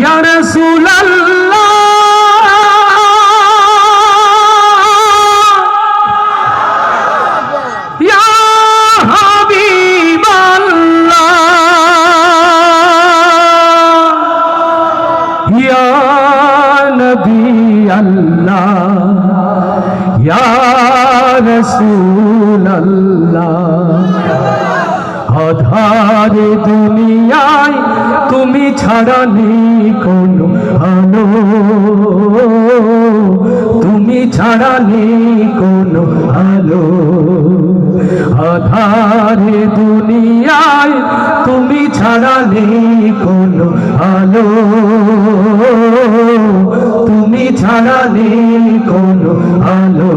ইয়া রাসূলুল্লাহ ইয়া হাবিবাল্লাহ ইয়া নবী আল্লাহ ইয়া রাসূলুল্লাহ। আধারে দুনিয়ায় তুমি ছাড়া নেই কোনো আলো। তুমি ছাড়া নেই কোনো আলো। আধারে দুনিয়ায় তুমি ছাড়া নেই কোনো আলো। তুমি ছাড়া নেই কোনো আলো।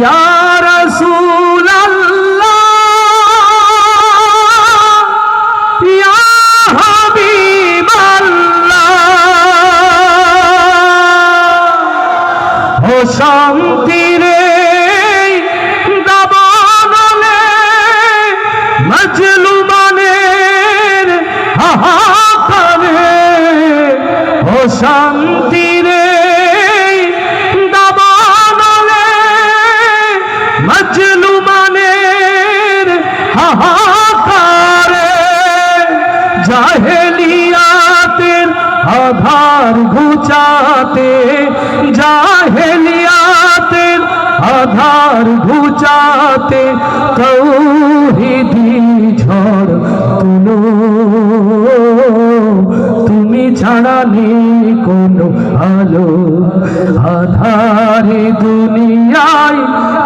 ইয়া রাসূলুল্লাহ ও শান্তিরে দাবানলে মজলুমানের হাহাকারে। ও শান্তিরে দাবানলে মজলুমানের হাহাকারে। জাহেলিয়াতের আধার ঘুচাতে জাহেলিয়াতের আধার ঘুচাতে তৌহিদি ঝড় তুলো। তুমি ছাড়া নেই কোনো আলো। আধারে দুনিয়ায়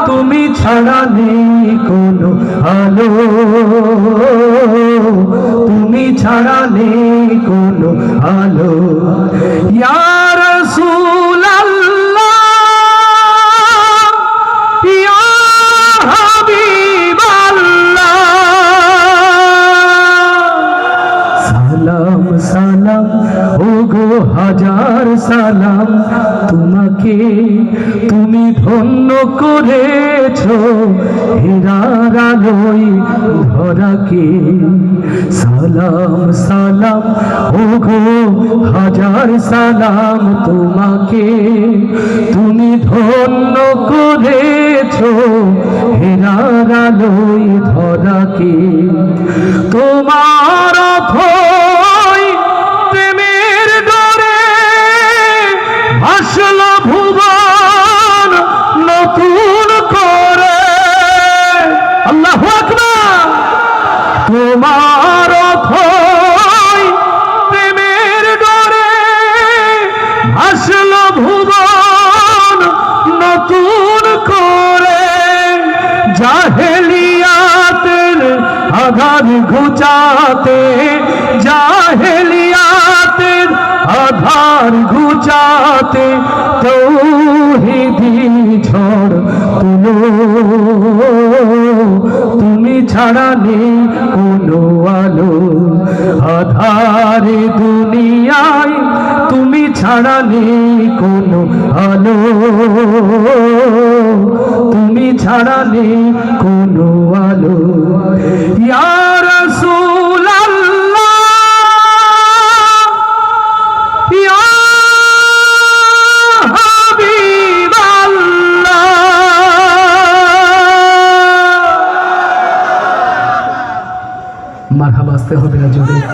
তুমি ছাড়া নেই কোনো আলো। তুমি ছাড়া নেই কোনো আলো। ইয়া সালাম ও গো হাজার সালাম, তোমাকে তুমি ধন্য করেছ। হীরার আলোয় ধরাকে সালাম সালাম ও গো হাজার সালাম, তোমাকে তুমি ধন্য করেছ। হীরার আলোয় ধরাকে তোমার জাহেলিয়াতের আধার ঘুচাতে, জাহেলিয়াতের আধার ঘুচাতে তৌহিদি ঝড় তুলো। তুমি ছাড়া নেই কোনো আলো। আধারে দুনিয়ায় তুমি ছাড়া নেই কোনো আলো। ছাড়া নেই কোনো আলো। ইয়ার মারহাবা আসতে হবে না জোরে।